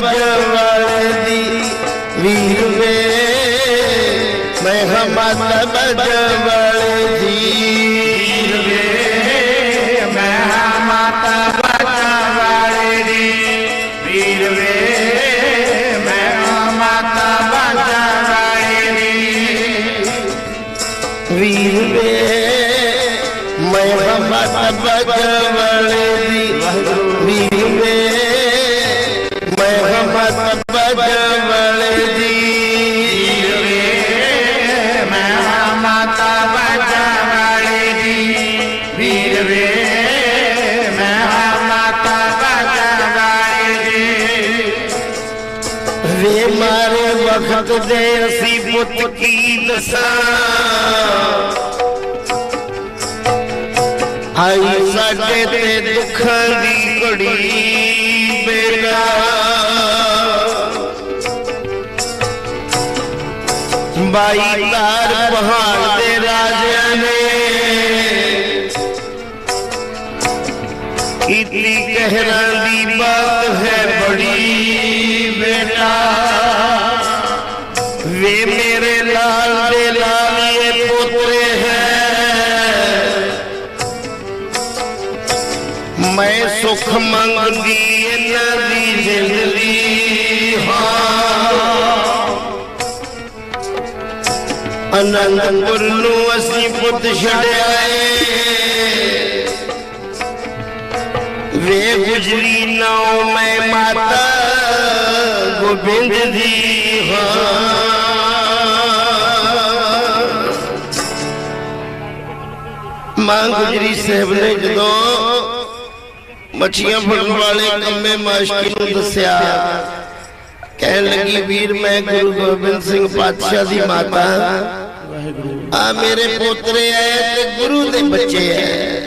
ਬਜਵਲ ਦੀ ਵੀਰ ਵੇ। ਮੈਂ ਹਮਤ ਬਜਵਲ ਵੀਰ ਵੇ। ਮੈਂ ਮਾਤਾ ਬੱਚਾ ਵੀਰ ਵੇ। ਮੈਂ ਮਾਤਾ ਬੱਚਾ ਵਾਲੇ ਦੀ ਵੀਰ ਵੇ। ਮੈਂ ਹਮਤ ਬਜਵਲ ਵੀਰ ਵੇ। ਹਮਤ ਬਜਵਲ ਦੀ ਮੈਂ ਮਾਤਾ ਬੱਚਾ ਵਾਲੇ ਦੀ ਵੀਰ ਵੇ ਮੈਂ ਮਾਤਾ ਬੱਚਾ ਵਾਲੇ ਦੀ ਵੇ ਮਾਰੇ ਵਖਤ ਦੇ ਅਸੀਂ ਪੁੱਤ ਕੀ ਦਸਾਂ? ਆਈ ਸਾਡੇ ਤੇ ਦੁੱਖਾਂ ਦੀ ਘੜੀ ਬੇਟਾ ਬਾਈ ਤਾਰ ਪਹਾੜ ਦੇ ਰਾਜਿਆਂ ਨੇ ਕੀਤੀ ਕਹਿਰਾਂ ਦੀ ਬਾਤ ਹੈ ਬੜੀ ਬੇਟਾ ਵੇ ਮੇਰੇ ਲਾਲ ਦੇ ਲਾਲੀਏ ਪੋਤਰੇ ਹੈ ਮੈਂ ਸੁਖ ਮੰਗਦੀ ਇਹਨਾਂ ਦੀ ਜ਼ਿੰਦਗੀ ਅਨੰਦਪੁਰ ਨੂੰ ਅਸੀਂ ਪੁੱਤ ਛੱਡਿਆ ਏ ਵੇ ਗੁਜਰੀ ਨਾਉ ਮੈਂ ਮਾਤਾ ਗੋਬਿੰਦ ਦੀ ਹਾਂ। ਮਾਂ ਗੁਜਰੀ ਸਾਹਿਬ ਨੇ ਜਦੋਂ ਮੱਛੀਆਂ ਫੜਨ ਵਾਲੇ ਕੰਮੇ ਮਾਸ਼ਕੀ ਨੂੰ ਦੱਸਿਆ, ਕਹਿਣ ਲੱਗੀ, ਵੀਰ, ਮੈਂ ਗੁਰੂ ਗੋਬਿੰਦ ਸਿੰਘ ਪਾਤਸ਼ਾਹ ਦੀ ਮਾਤਾ ਆ ਮੇਰੇ ਪੋਤਰੇ ਐ ਤੇ ਗੁਰੂ ਦੇ ਬੱਚੇ ਐ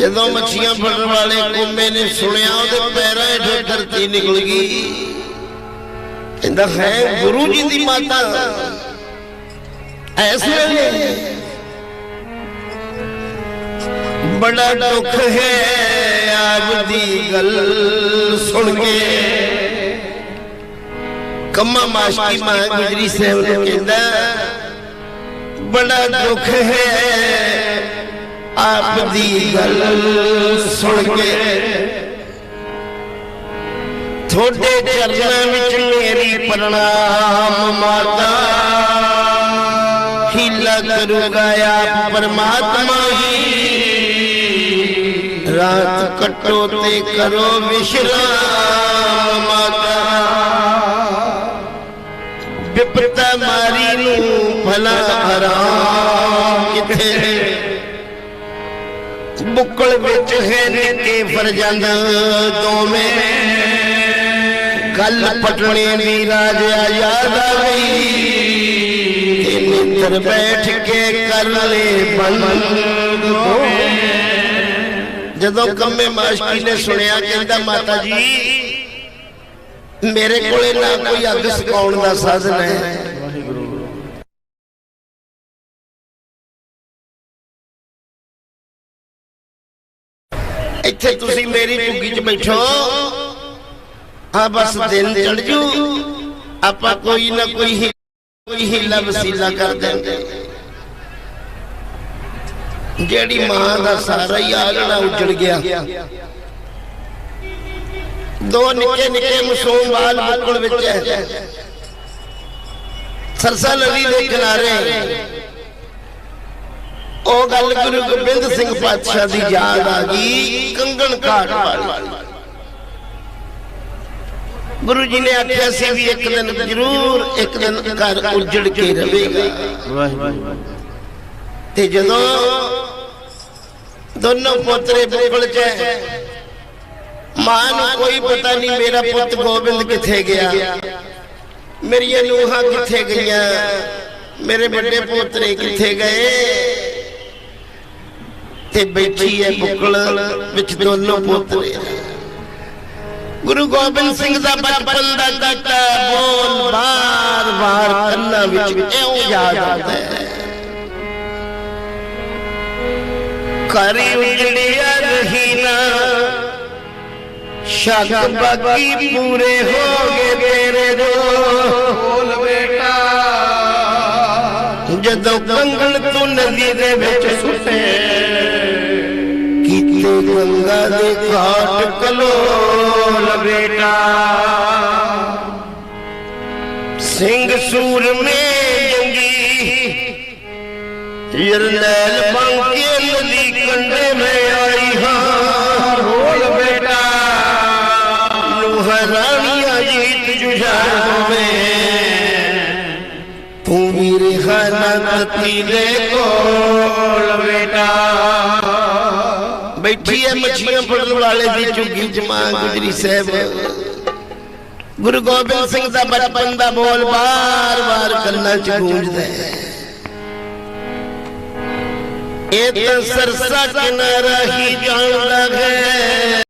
ਜਦੋਂ ਮੱਛੀਆਂ ਫੜਨ ਵਾਲੇ ਕੁੰਮੇ ਨੇ ਸੁਣਿਆ, ਉਹਦੇ ਪੈਰਾਂ ਹੇਠੋਂ ਧਰਤੀ ਨਿਕਲ ਗਈ। ਕਹਿੰਦਾ, ਹੈ ਗੁਰੂ ਜੀ ਦੀ ਮਾਤਾ। ਐਸ ਵੇਲੇ ਬੜਾ ਦੁੱਖ ਹੈ ਆਪ ਦੀ ਗੱਲ ਸੁਣ ਕੇ। ਕੰਮਾ ਮਾਸ਼ਕੀ ਮਾਂ ਗੁਜਰੀ ਸਾਹਿਬ ਨੂੰ ਕਹਿੰਦਾ ਬੜਾ ਦੁੱਖ ਹੈ ਆਪ ਦੀ ਗੱਲ ਸੁਣ ਕੇ ਤੁਹਾਡੇ ਚਰਨਾਂ ਵਿੱਚ ਮੇਰੀ ਪ੍ਰਣਾਮ ਮਾਤਾ ਹੀਲਾ ਕਰੂਗਾ ਆਪ ਪਰਮਾਤਮਾ ਹੀ ਰਾਤ ਕੱਟੋ ਤੇ ਕਰੋ ਵਿਸ਼ਰਾਮ ਮਾਤਾ ਵਿਪਤਾ ਮਾਰੀ ਨੂੰ ਭਲਾ ਹਰਾਮ ਕਿੱਥੇ ਬੁੱਕਲ ਵਿੱਚ ਹੈ ਨਿੱਕੇ ਫਰਜੰਦ ਦੋਵੇਂ ਕੱਲ ਪਟਣੇ ਦੀ ਰਾਜਾ ਯਾਦ ਆ ਤੇ ਨਿੰਦਰ ਬੈਠ ਕੇ ਕਰ ਲੈ ਬੰਦ ਜਦੋਂ ਕੰਮੇ ਮਾਸ਼ਕੀ ਨੇ ਸੁਣਿਆ, ਕਹਿੰਦਾ, ਮਾਤਾ ਜੀ, ਮੇਰੇ ਕੋਲੇ ਨਾ ਕੋਈ ਅੱਗ ਸਕਾਉਣ ਦਾ ਸਾਧਨ ਹੈ। ਇੱਥੇ ਤੁਸੀਂ ਮੇਰੀ ਝੁੱਗੀ 'ਚ ਬੈਠੋ। ਹਾਂ ਬਸ ਦਿਨ ਚੜ ਜੂ। ਆਪਾਂ ਕੋਈ ਨਾ ਕੋਈ ਕੋਈ ਹੀਲਾ ਵਸੀਲਾ ਕਰ ਦਿੰਦੇ। ਜਿਹੜੀ ਮਾਂ ਦਾ ਸਾਰਾ ਹੀ ਆਲਣਾ ਉੱਜੜ ਗਿਆ। ਦੋ ਨਿੱਕੇ ਨਿੱਕੇ ਮਾਸੂਮ ਬਾਲ ਬੁੱਕਲ ਵਿੱਚ ਹੈ। ਸਰਸਾ ਨਦੀ ਦੇ ਕਿਨਾਰੇ। ਉਹ ਗੱਲ ਗੁਰੂ ਗੋਬਿੰਦ ਸਿੰਘ ਪਾਤਸ਼ਾਹ ਦੀ ਯਾਦ ਆ ਗਈ, ਕੰਗਣ ਘਾਟ ਵਾਲੀ। ਗੁਰੂ ਜੀ ਨੇ ਆਖਿਆ ਸੀ ਵੀ ਇੱਕ ਦਿਨ ਜ਼ਰੂਰ ਇੱਕ ਦਿਨ ਘਰ ਉਜੜ ਕੇ ਰਹੇਗਾ। ਤੇ ਜਦੋਂ ਦੋਨੋਂ ਪੋਤਰੇ ਬੁੱਕਲ ਚ ਮਾਂ ਨੂੰ ਕੋਈ ਪਤਾ ਨਹੀਂ ਮੇਰਾ ਪੁੱਤ ਗੋਬਿੰਦ ਕਿੱਥੇ ਗਿਆ। ਮੇਰੀਆਂ ਨੂੰਹਾਂ ਕਿੱਥੇ ਗਈਆਂ? ਮੇਰੇ ਵੱਡੇ ਪੋਤਰੇ ਕਿੱਥੇ ਗਏ? ਤੇ ਬੈਠੀ ਹੈ ਬੁੱਕਲ ਵਿੱਚ ਦੋਨੋਂ ਪੋਤਰੇ ਗੁਰੂ ਗੋਬਿੰਦ ਸਿੰਘ ਦਾ ਬਚਪਨ ਦਾ ਦਿੱਤਾ ਬੋਲ ਬਾਰ ਬਾਰ ਕੰਨਾਂ ਵਿੱਚ ਇਉਂ ਯਾਦ ਆਉਂਦਾ ਹੈ ਕਰੀ ਉਜੜਿਆ ਰਹੀ ਨਾ ਸ਼ੱਕ ਬਾਕੀ ਪੂਰੇ ਹੋ ਗਏ ਤੇਰੇ ਜੋ ਬੋਲ ਬੇਟਾ। ਜਦੋਂ ਕੰਗਣ ਤੂੰ ਨਦੀ ਦੇ ਵਿੱਚ ਸੁੱਟੇ ਕੀਤੇ ਗੰਗਾ ਦੇ ਘਾਟ ਕਲੋ ਬੋਲ ਬੇਟਾ। ਸਿੰਘ ਸੂਰਮੇ ਜੰਗੀ। ਜਰਨੈਲ ਬਣ ਕੇ ਨਦੀ ਕੰਢੇ ਮੈਂ ਆਈ ਹਾਂ। ਬੋਲ ਬੇਟਾ ਲੋਹਰਾਣੀਆਂ ਜੀਤ ਜੁਝਾਰ ਮੈਂ ਤੂੰ ਵੀਰ ਖਾਨਾ ਤਤੀ ਦੇ ਕੋਲ ਬੇਟਾ। ਬੈਠੀ ਐ ਮੱਛੀਆਂ ਫੜਨ ਵਾਲੇ ਦੀ ਝੁੱਗੀ ਜਮਾਂ ਗੁਜਰੀ ਸਾਹਿਬ? ਗੁਰੂ ਗੋਬਿੰਦ ਸਿੰਘ ਦਾ ਬਚਪਨ ਦਾ ਬੋਲ ਬਾਰ-ਬਾਰ ਕੰਨਾਂ 'ਚ ਗੂੰਜਦਾ ਹੈ। ਇਹ ਤਾਂ ਸਰਸਾ ਕਿਨਾਰਾ ਹੀ ਜਾਣਦਾ ਹੈ।